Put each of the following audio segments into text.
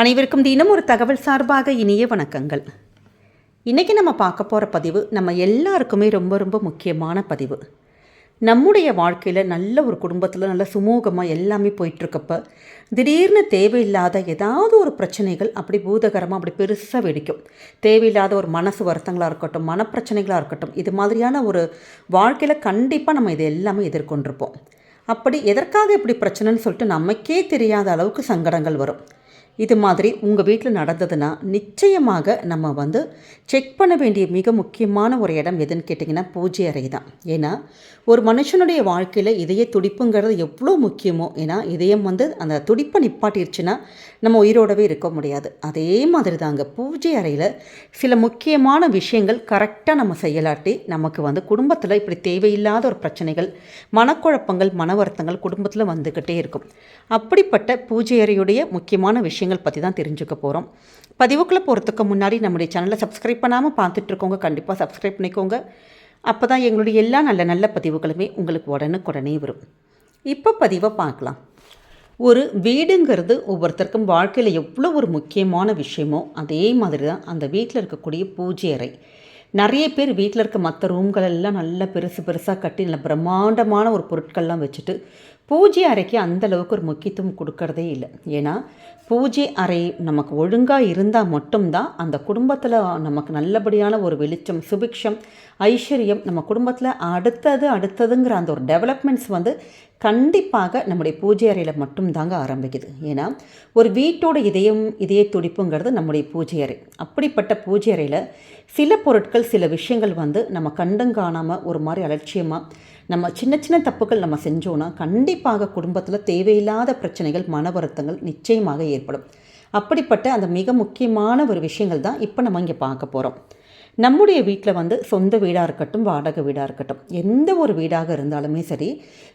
அனைவருக்கும் தினம் ஒரு தகவல் சார்பாக இனிய வணக்கங்கள். இன்றைக்கி நம்ம பார்க்க போகிற பதிவு நம்ம எல்லாருக்குமே ரொம்ப ரொம்ப முக்கியமான பதிவு. நம்முடைய வாழ்க்கையில் நல்ல ஒரு குடும்பத்தில் நல்ல சுமூகமாக எல்லாமே போயிட்டுருக்கப்ப திடீர்னு தேவையில்லாத ஏதாவது ஒரு பிரச்சனைகள் அப்படி பூதகரமாக அப்படி பெருசாக வெடிக்கும். தேவையில்லாத ஒரு மனசு வருத்தங்களாக இருக்கட்டும் மனப்பிரச்சனைகளாக இருக்கட்டும் இது மாதிரியான ஒரு வாழ்க்கையில் கண்டிப்பாக நம்ம இது எல்லாமே எதிர்கொண்டிருப்போம். அப்படி எதற்காக இப்படி பிரச்சனைன்னு சொல்லிட்டு நமக்கே தெரியாத அளவுக்கு சங்கடங்கள் வரும். இது மாதிரி உங்கள் வீட்டில் நடந்ததுன்னா நிச்சயமாக நம்ம வந்து செக் பண்ண வேண்டிய மிக முக்கியமான ஒரு இடம் எதுன்னு கேட்டிங்கன்னா பூஜை அறை தான் ஏன்னா ஒரு மனுஷனுடைய வாழ்க்கையில் இதய துடிப்புங்கிறது எவ்வளோ முக்கியமோ ஏன்னா இதயம் வந்து அந்த துடிப்பை நிப்பாட்டிருச்சுன்னா நம்ம உயிரோடவே இருக்க முடியாது. அதே மாதிரி தாங்க பூஜை அறையில் சில முக்கியமான விஷயங்கள் கரெக்டாக நம்ம செய்யலாட்டி நமக்கு வந்து குடும்பத்தில் இப்படி தேவையில்லாத ஒரு பிரச்சனைகள் மனக்குழப்பங்கள் மன வருத்தங்கள் குடும்பத்தில் வந்துக்கிட்டே இருக்கும். அப்படிப்பட்ட பூஜை அறையுடைய முக்கியமான விஷயம் விஷயங்கள் பற்றி தான் தெரிஞ்சுக்க போகிறோம் பதிவுக்குள்ளே போகிறதுக்கு முன்னாடி நம்முடைய சேனலை சப்ஸ்கிரைப் பண்ணாமல் பார்த்துட்ருக்கோங்க கண்டிப்பாக சப்ஸ்கிரைப் பண்ணிக்கோங்க. அப்போ தான் எங்களுடைய எல்லா நல்ல நல்ல பதிவுகளுமே உங்களுக்கு உடனுக்குடனே வரும். இப்போ பதிவை பார்க்கலாம். ஒரு வீடுங்கிறது ஒவ்வொருத்தருக்கும் வாழ்க்கையில் எவ்வளோ ஒரு முக்கியமான விஷயமோ அதே மாதிரி தான் அந்த வீட்டில் இருக்கக்கூடிய பூஜை அறை. நிறைய பேர் வீட்டில் இருக்க மற்ற ரூம்கள் எல்லாம் நல்லா பெருசு பெருசாக கட்டி நல்ல பிரம்மாண்டமான ஒரு பொருட்கள்லாம் வச்சுட்டு பூஜை அறைக்கு அந்தளவுக்கு ஒரு முக்கியத்துவம் கொடுக்கறதே இல்லை. ஏன்னா பூஜை அறை நமக்கு ஒழுங்காக இருந்தால் மட்டும்தான் அந்த குடும்பத்தில் நமக்கு நல்லபடியான ஒரு வெளிச்சம் சுபிக்ஷம் ஐஸ்வர்யம் நம்ம குடும்பத்தில் அடுத்தது அடுத்ததுங்கிற அந்த ஒரு டெவலப்மெண்ட்ஸ் வந்து கண்டிப்பாக நம்முடைய பூஜை அறையில் மட்டும்தாங்க ஆரம்பிக்குது. ஏன்னா ஒரு வீட்டோட இதயம் இதய துடிப்புங்கிறது நம்முடைய பூஜை அறை. அப்படிப்பட்ட பூஜை அறையில் சில பொருட்கள் சில விஷயங்கள் வந்து நம்ம கண்டும் காணாமல் ஒரு மாதிரி அலட்சியமாக நம்ம சின்ன சின்ன தப்புகள் நம்ம செஞ்சோன்னா கண்டிப்பாக குடும்பத்தில் தேவையில்லாத பிரச்சனைகள் மன வருத்தங்கள் நிச்சயமாக ஏற்படும். அப்படிப்பட்ட அந்த மிக முக்கியமான ஒரு விஷயங்கள் தான் இப்போ நம்ம இங்கே பார்க்க போகிறோம் நம்முடைய வீட்டில் வந்து சொந்த வீடாக இருக்கட்டும் வாடகை வீடாக இருக்கட்டும் எந்த ஒரு வீடாக இருந்தாலுமே சரி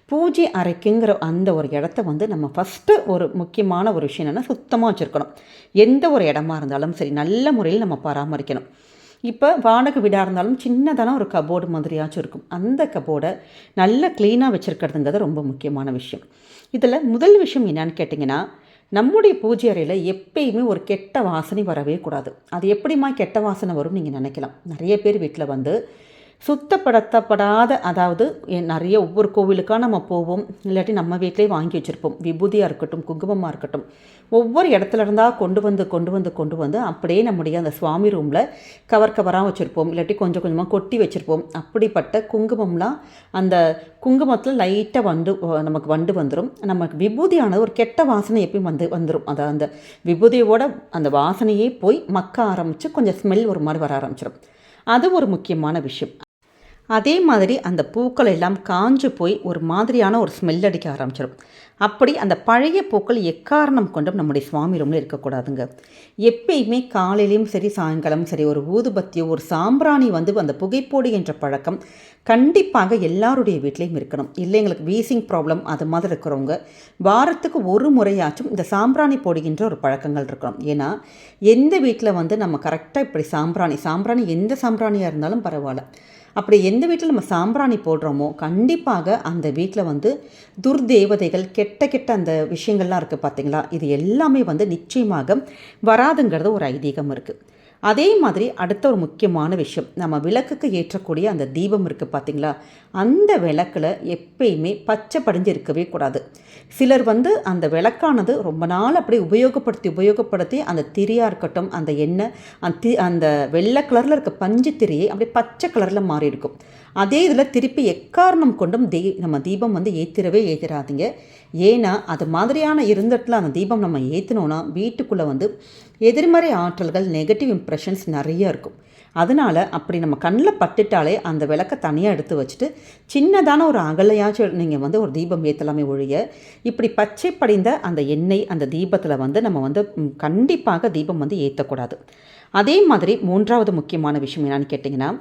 பூஜை அறைக்குங்கிற அந்த ஒரு இடத்த வந்து நம்ம ஃபஸ்ட்டு ஒரு முக்கியமான ஒரு விஷயம் என்னென்னா சுத்தமாக வச்சுருக்கணும். எந்த ஒரு இடமா இருந்தாலும் சரி நல்ல முறையில் நம்ம பராமரிக்கணும். இப்போ வாடகை வீடாக இருந்தாலும் சின்னதான ஒரு கபோர்டு மாதிரியாச்சும் இருக்கும். அந்த கபோர்டை நல்லா க்ளீனாக வச்சுருக்கிறதுங்கிறது ரொம்ப முக்கியமான விஷயம். இதில் முதல் விஷயம் என்னன்னு கேட்டிங்கன்னா நம்முடைய பூஜை அறையில் எப்பயுமே ஒரு கெட்ட வாசனை வரவே கூடாது. அது எப்படிமா கெட்ட வாசனை வரும்னு நீங்கள் நினைக்கலாம். நிறைய பேர் வீட்டில் வந்து சுத்தப்படுத்தப்படாத அதாவது நிறைய ஒவ்வொரு கோவிலுக்காக நம்ம போவோம். இல்லாட்டி நம்ம வீட்டிலே வாங்கி வச்சுருப்போம். விபூதியாக இருக்கட்டும் குங்குமமாக இருக்கட்டும். ஒவ்வொரு இடத்துல இருந்தால் கொண்டு வந்து கொண்டு வந்து கொண்டு வந்து அப்படியே நம்முடைய அந்த சுவாமி ரூமில் கவர் கவராக வச்சுருப்போம். இல்லாட்டி கொஞ்சம் கொஞ்சமாக கொட்டி வச்சுருப்போம். அப்படிப்பட்ட குங்குமம்லாம் அந்த குங்குமத்தில் லைட்டாக வந்து நமக்கு வண்டு வந்துடும் நமக்கு விபூதியானது ஒரு கெட்ட வாசனை எப்பயும் வந்து வந்துடும் அதை அந்த விபூதியோட அந்த வாசனையே போய் மக்க ஆரம்பித்து கொஞ்சம் ஸ்மெல் ஒரு மாதிரி வர ஆரம்பிச்சிடும் அது ஒரு முக்கியமான விஷயம். அதே மாதிரி அந்த பூக்கள் எல்லாம் காஞ்சு போய் ஒரு மாதிரியான ஒரு ஸ்மெல் அடிக்க ஆரம்பிச்சிடும் அப்படி அந்த பழைய பூக்கள் எக்காரணம் கொண்டும் நம்முடைய சுவாமி ரூமில் இருக்கக்கூடாதுங்க. எப்பயுமே காலையிலையும் சரி சாயங்காலம் சரி ஒரு ஊதுபத்தியோ ஒரு சாம்பிராணி வந்து அந்த புகைப்போடு என்ற பழக்கம் கண்டிப்பாக எல்லாருடைய வீட்லேயும் இருக்கணும். இல்லை எங்களுக்கு வீசிங் ப்ராப்ளம் அது மாதிரி இருக்கிறவங்க வாரத்துக்கு ஒரு முறையாச்சும் இந்த சாம்பிராணி போடுகின்ற ஒரு பழக்கங்கள் இருக்கணும். ஏன்னா எந்த வீட்டில் வந்து நம்ம கரெக்டாக இப்படி சாம்பிராணி சாம்பிராணி எந்த சாம்பிராணியாக இருந்தாலும் பரவாயில்ல. அப்படி எந்த வீட்டில் நம்ம சாம்பிராணி போடுறோமோ கண்டிப்பாக அந்த வீட்டில் வந்து துர்தேவதைகள் கெட்ட கெட்ட அந்த விஷயங்கள்லாம் இருக்குது பார்த்தீங்களா இது எல்லாமே வந்து நிச்சயமாக வராதுங்கிறது ஒரு ஐதீகம் இருக்குது அதே மாதிரி அடுத்த ஒரு முக்கியமான விஷயம். நம்ம விளக்குக்கு ஏற்றக்கூடிய அந்த தீபம் இருக்குது பார்த்தீங்களா அந்த விளக்கில் எப்பயுமே பச்சை படிஞ்சு இருக்கவே கூடாது. சிலர் வந்து அந்த விளக்கானது ரொம்ப நாள் அப்படி உபயோகப்படுத்தி உபயோகப்படுத்தி அந்த திரியாக இருக்கட்டும் அந்த எண்ணெய் அந்த தி அந்த வெள்ளை கலரில் இருக்க பஞ்சு திரியை அப்படியே பச்சை கலரில் மாறி இருக்கும். அதே இதில் திருப்பி எக்காரணம் கொண்டும் தீ நம்ம தீபம் வந்து ஏற்றிடவே ஏற்றிடாதீங்க ஏன்னா அது மாதிரியான இருந்தட்டில் அந்த தீபம் நம்ம ஏற்றினோன்னா வீட்டுக்குள்ளே வந்து எதிர்மறை ஆற்றல்கள் நெகட்டிவ் இம்ப்ரெஷன்ஸ் நிறைய இருக்கும். அதனால் அப்படி நம்ம கண்ணில் பட்டுட்டாலே அந்த விளக்கை தனியாக எடுத்து வச்சுட்டு சின்னதான ஒரு அகலையாச்சும் நீங்கள் வந்து ஒரு தீபம் ஏற்றலாமே ஒழிய இப்படி பச்சை படிந்த அந்த எண்ணெய் அந்த தீபத்தில் வந்து நம்ம வந்து கண்டிப்பாக தீபம் வந்து ஏற்றக்கூடாது அதே மாதிரி மூன்றாவது முக்கியமான விஷயம் என்னன்னு கேட்டிங்கன்னா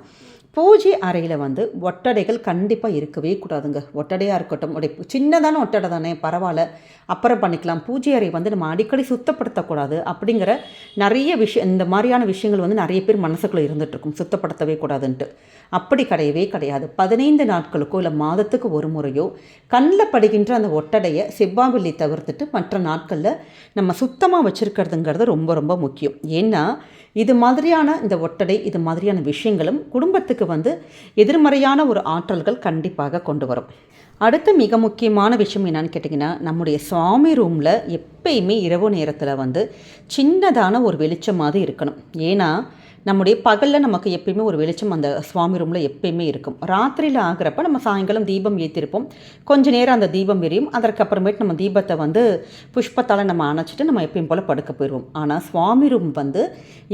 பூஜை அறையில் வந்து ஒட்டடைகள் கண்டிப்பாக இருக்கவே கூடாதுங்க. ஒட்டடையாக இருக்கட்டும். உடைய சின்னதான ஒட்டடை தானே பரவாயில்ல. அப்புறம் பண்ணிக்கலாம். பூஜை அறை வந்து நம்ம அடிக்கடி சுத்தப்படுத்தக்கூடாது அப்படிங்கிற நிறைய விஷயம் இந்த மாதிரியான விஷயங்கள் வந்து நிறைய பேர் மனசுக்குள்ளே இருந்துகிட்ருக்கும். சுத்தப்படுத்தவே கூடாதுன்ட்டு. அப்படி கிடையவே கிடையாது. பதினைந்து நாட்களுக்கோ இல்லை மாதத்துக்கு ஒரு முறையோ கண்ணில் படுகின்ற அந்த ஒட்டடையை செவ்வாவெள்ளி தவிர்த்துட்டு மற்ற நாட்களில் நம்ம சுத்தமாக வச்சுருக்கிறதுங்கிறது ரொம்ப ரொம்ப முக்கியம். ஏன்னா இது மாதிரியான இந்த ஒட்டடை இது மாதிரியான விஷயங்களும் குடும்பத்துக்கு வந்து எதிர்மறையான ஒரு ஆற்றல்கள் கண்டிப்பாக கொண்டு வரும். அடுத்து மிக முக்கியமான விஷயம் என்னன்னு கேட்டிங்கன்னா நம்முடைய சுவாமி ரூமில் எப்பயுமே இரவு நேரத்தில் வந்து சின்னதான ஒரு வெளிச்சமாக இருக்கணும். ஏன்னா நம்முடைய பகலில் நமக்கு எப்பயுமே ஒரு வெளிச்சம் அந்த சுவாமி ரூமில் எப்பயுமே இருக்கும். ராத்திரியில் ஆகிறப்ப நம்ம சாயங்காலம் தீபம் ஏற்றிருப்போம் கொஞ்ச நேரம் அந்த தீபம் எரியும். அதற்கப்புறமேட்டு நம்ம தீபத்தை வந்து புஷ்பத்தால் நம்ம அணைச்சிட்டு நம்ம எப்பயும் போல் படுக்க போயிடுவோம். ஆனால் சுவாமி ரூம் வந்து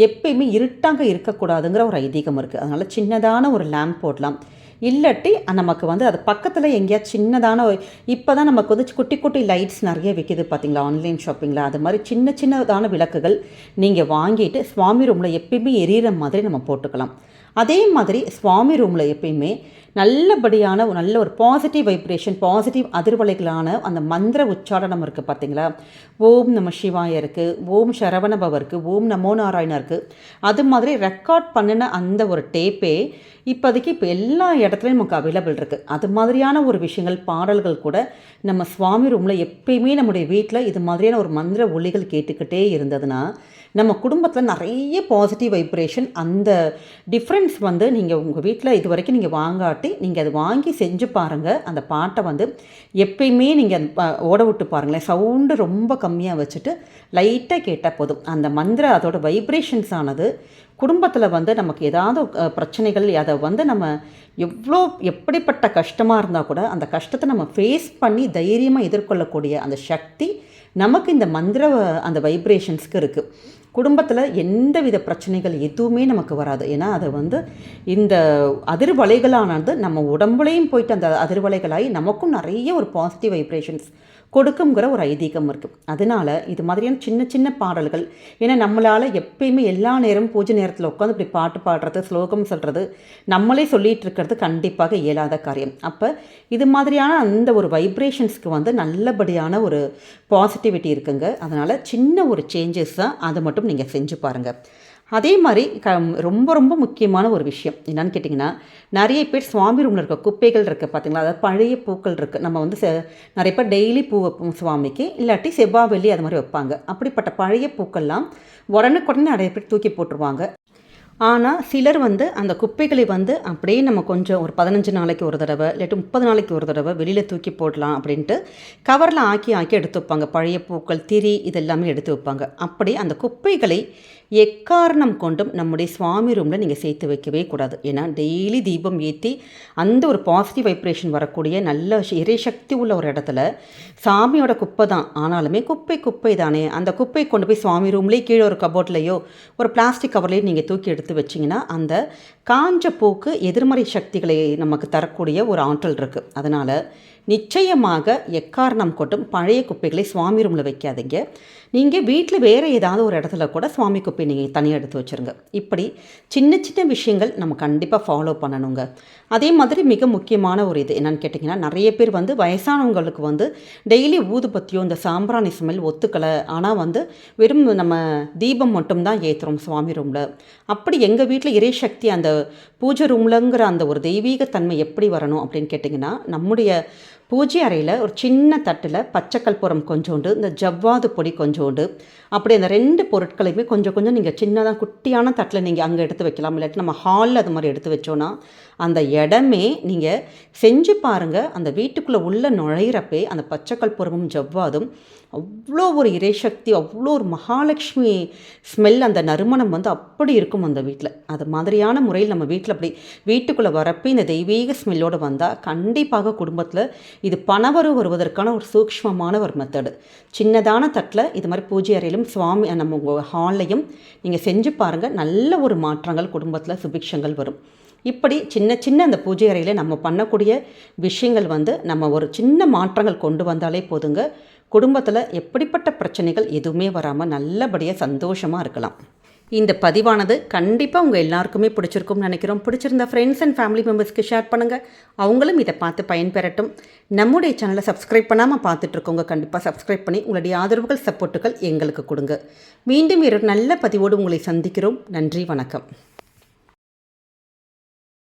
எப்பயுமே இருட்டாக இருக்கக்கூடாதுங்கிற ஒரு ஐதீகம் இருக்குது அதனால் சின்னதான ஒரு லேம்ப் போடலாம். இல்லாட்டி நமக்கு வந்து அது பக்கத்தில் எங்கேயாவது சின்னதான இப்போ தான் நமக்கு வந்து குட்டி குட்டி லைட்ஸ் நிறைய விற்கிது பார்த்தீங்களா ஆன்லைன் ஷாப்பிங்கில் அது மாதிரி சின்ன சின்னதான விளக்குகள் நீங்கள் வாங்கிட்டு சுவாமி ரூமில் எப்பயுமே எரியிற மாதிரி நம்ம போட்டுக்கலாம். அதே மாதிரி சுவாமி ரூமில் எப்பயுமே நல்லபடியான ஒரு நல்ல ஒரு பாசிட்டிவ் வைப்ரேஷன் பாசிட்டிவ் அதிர்வலைகளான அந்த மந்திர உச்சாரணம் இருக்குது பார்த்தீங்களா? ஓம் நம சிவாய இருக்குது ஓம் சரவணபவருக்கு இருக்குது ஓம் நமோ நாராயணா இருக்குது அது மாதிரி ரெக்கார்ட் பண்ணின அந்த ஒரு டேப்பே இப்போதைக்கு இப்போ எல்லா இடத்துலையும் நமக்கு அவைலபிள் இருக்குது அது மாதிரியான ஒரு விஷயங்கள் பாடல்கள் கூட நம்ம சுவாமி ரூமில் எப்பயுமே நம்முடைய வீட்டில் இது மாதிரியான ஒரு மந்திர ஒளிகள் கேட்டுக்கிட்டே இருந்ததுன்னா நம்ம குடும்பத்தில் நிறைய பாசிட்டிவ் வைப்ரேஷன் அந்த டிஃப்ரென்ஸ் வந்து நீங்கள் உங்கள் வீட்டில் இது வரைக்கும் நீங்கள் வாங்காட்டி நீங்கள் அது வாங்கி செஞ்சு பாருங்கள் அந்த பாட்டை வந்து எப்பயுமே நீங்கள் அந்த ஓட விட்டு பாருங்களேன். சவுண்டு ரொம்ப கம்மியாக வச்சுட்டு லைட்டாக கேட்டால் போதும். அந்த மந்திர அதோட வைப்ரேஷன்ஸ் ஆனது குடும்பத்தில் வந்து நமக்கு ஏதாவது பிரச்சனைகள் அதை வந்து நம்ம எவ்வளோ எப்படிப்பட்ட கஷ்டமாக இருந்தால் கூட அந்த கஷ்டத்தை நம்ம ஃபேஸ் பண்ணி தைரியமாக எதிர்கொள்ளக்கூடிய அந்த சக்தி நமக்கு இந்த மந்திர அந்த வைப்ரேஷன்ஸ்க்கு இருக்குது குடும்பத்தில் எந்த வித பிரச்சனைகள் எதுவுமே நமக்கு வராது. ஏன்னா அதை வந்து இந்த அதிர்வலைகளானது நம்ம உடம்புலையும் போயிட்டு அந்த அதிர்வலைகளாகி நமக்கும் நிறைய ஒரு பாசிட்டிவ் வைப்ரேஷன்ஸ் கொடுக்குங்கிற ஒரு ஐதீகம் இருக்குது அதனால் இது மாதிரியான சின்ன சின்ன பாடல்கள் ஏன்னா நம்மளால் எப்பயுமே எல்லா நேரமும் பூஜை நேரத்தில் உட்காந்து இப்படி பாட்டு பாடுறது ஸ்லோகம் சொல்கிறது நம்மளே சொல்லிகிட்டு இருக்கிறது கண்டிப்பாக இயலாத காரியம். அப்போ இது மாதிரியான அந்த ஒரு வைப்ரேஷன்ஸ்க்கு வந்து நல்லபடியான ஒரு பாசிட்டிவிட்டி இருக்குங்க. அதனால் சின்ன ஒரு சேஞ்சஸ் தான் அதை மட்டும் நீங்கள் செஞ்சு பாருங்கள் அதே மாதிரி க ரொம்ப ரொம்ப முக்கியமான ஒரு விஷயம். என்னன்னு கேட்டிங்கன்னா நிறைய பேர் சுவாமி ரூமில் இருக்க குப்பைகள் இருக்குது பார்த்தீங்களா அதாவது பழைய பூக்கள் இருக்குது நம்ம வந்து நிறைய பேர் டெய்லி பூ வைப்போம் சுவாமிக்கு. இல்லாட்டி செவ்வாய் வெள்ளி அது மாதிரி வைப்பாங்க. அப்படிப்பட்ட பழைய பூக்கள்லாம் உடனுக்குடனே நிறைய பேர் தூக்கி போட்டுருவாங்க. ஆனால் சிலர் வந்து அந்த குப்பைகளை வந்து அப்படியே நம்ம கொஞ்சம் ஒரு பதினஞ்சு நாளைக்கு ஒரு தடவை இல்லாட்டி முப்பது நாளைக்கு ஒரு தடவை வெளியில் தூக்கி போடலாம் அப்படின்ட்டு கவரில் ஆக்கி ஆக்கி எடுத்து வைப்பாங்க. பழைய பூக்கள் திரி இதெல்லாமே எடுத்து வைப்பாங்க. அப்படி அந்த குப்பைகளை எக்காரணம் கொண்டும் நம்முடைய சுவாமி ரூமில் நீங்கள் சேர்த்து வைக்கவே கூடாது. ஏன்னா டெய்லி தீபம் ஏற்றி அந்த ஒரு பாசிட்டிவ் வைப்ரேஷன் வரக்கூடிய நல்ல இறைசக்தி உள்ள ஒரு இடத்துல சாமியோட குப்பை தான். ஆனாலுமே குப்பை குப்பை தானே. அந்த குப்பை கொண்டு போய் சுவாமி ரூம்லேயே கீழே ஒரு கபோர்ட்லேயோ ஒரு பிளாஸ்டிக் கவர்லேயோ நீங்கள் தூக்கி எடுத்து வச்சிங்கன்னா அந்த காஞ்ச பூக்கு எதிர்மறை சக்திகளை நமக்கு தரக்கூடிய ஒரு ஆற்றல் இருக்குது அதனால் நிச்சயமாக எக்காரணம் கொண்டும் பழைய குப்பைகளை சுவாமி ரூமில் வைக்காதீங்க. நீங்கள் வீட்டில் வேறு ஏதாவது ஒரு இடத்துல கூட சுவாமி குப்பை நீங்கள் தனியாக எடுத்து வச்சுருங்க. இப்படி சின்ன சின்ன விஷயங்கள் நம்ம கண்டிப்பாக ஃபாலோ பண்ணணுங்க. அதே மாதிரி மிக முக்கியமான ஒரு இது என்னென்னு கேட்டிங்கன்னா நிறைய பேர் வந்து வயசானவங்களுக்கு வந்து டெய்லி ஊதுபத்தியோ இந்த சாம்பிராணி ஸ்மெல் ஒத்துக்கலை. ஆனால் வந்து வெறும் நம்ம தீபம் மட்டும்தான் ஏற்றுறோம் சுவாமி ரூமில். அப்படி எங்கள் வீட்டில் இறைசக்தி அந்த பூஜை ரூம்லங்கிற அந்த ஒரு தெய்வீகத்தன்மை எப்படி வரணும் அப்படின்னு கேட்டிங்கன்னா நம்முடைய பூஜை அறையில் ஒரு சின்ன தட்டில் பச்சைக்கல்புரம் கொஞ்சோண்டு இந்த ஜவ்வாது பொடி கொஞ்சோண்டு அப்படி அந்த ரெண்டு பொருட்களையுமே கொஞ்சம் கொஞ்சம் நீங்கள் சின்னதாக குட்டியான தட்டில் நீங்கள் அங்கே எடுத்து வைக்கலாம். இல்லாட்டி நம்ம ஹாலில் அது மாதிரி எடுத்து வச்சோன்னா அந்த இடமே நீங்கள் செஞ்சு பாருங்கள் அந்த வீட்டுக்குள்ளே உள்ள நுழையிறப்பே அந்த பச்சை புறமும் ஜவ்வாதும். அவ்வளோ ஒரு இறைசக்தி அவ்வளோ ஒரு மகாலட்சுமி ஸ்மெல் அந்த நறுமணம் வந்து அப்படி இருக்கும் அந்த வீட்டில் அது மாதிரியான முறையில் நம்ம வீட்டில் அப்படி வீட்டுக்குள்ளே வரப்போ இந்த தெய்வீக ஸ்மெல்லோடு வந்தால் கண்டிப்பாக குடும்பத்தில் இது பணவரு வருவதற்கான ஒரு சூக்ஷ்மமான ஒரு மெத்தடு சின்னதான தட்டில் இது மாதிரி பூஜை அறையிலும் சுவாமி நம்ம உங்கள் ஹால்லையும் நீங்கள் செஞ்சு பாருங்கள் நல்ல ஒரு மாற்றங்கள் குடும்பத்தில் சுபிக்ஷங்கள் வரும். இப்படி சின்ன சின்ன அந்த பூஜை அறையில் நம்ம பண்ணக்கூடிய விஷயங்கள் வந்து நம்ம ஒரு சின்ன மாற்றங்கள் கொண்டு வந்தாலே போதுங்க. குடும்பத்தில் எப்படிப்பட்ட பிரச்சனைகள் எதுவுமே வராமல் நல்லபடியாக சந்தோஷமாக இருக்கலாம். இந்த பதிவானது கண்டிப்பாக உங்கள் எல்லாருக்குமே பிடிச்சிருக்கும்னு நினைக்கிறோம். பிடிச்சிருந்த ஃப்ரெண்ட்ஸ் அண்ட் ஃபேமிலி மெம்பர்ஸ்க்கு ஷேர் பண்ணுங்கள் அவங்களும் இதை பார்த்து பயன்பெறட்டும். நம்முடைய சேனலை சப்ஸ்கிரைப் பண்ணாமல் பார்த்துட்ருக்கோங்க கண்டிப்பாக சப்ஸ்கிரைப் பண்ணி உங்களுடைய ஆதரவுகள் சப்போர்ட்டுகள் எங்களுக்கு கொடுங்க. மீண்டும் ஒரு நல்ல பதிவோடு உங்களை சந்திக்கிறோம். நன்றி வணக்கம்.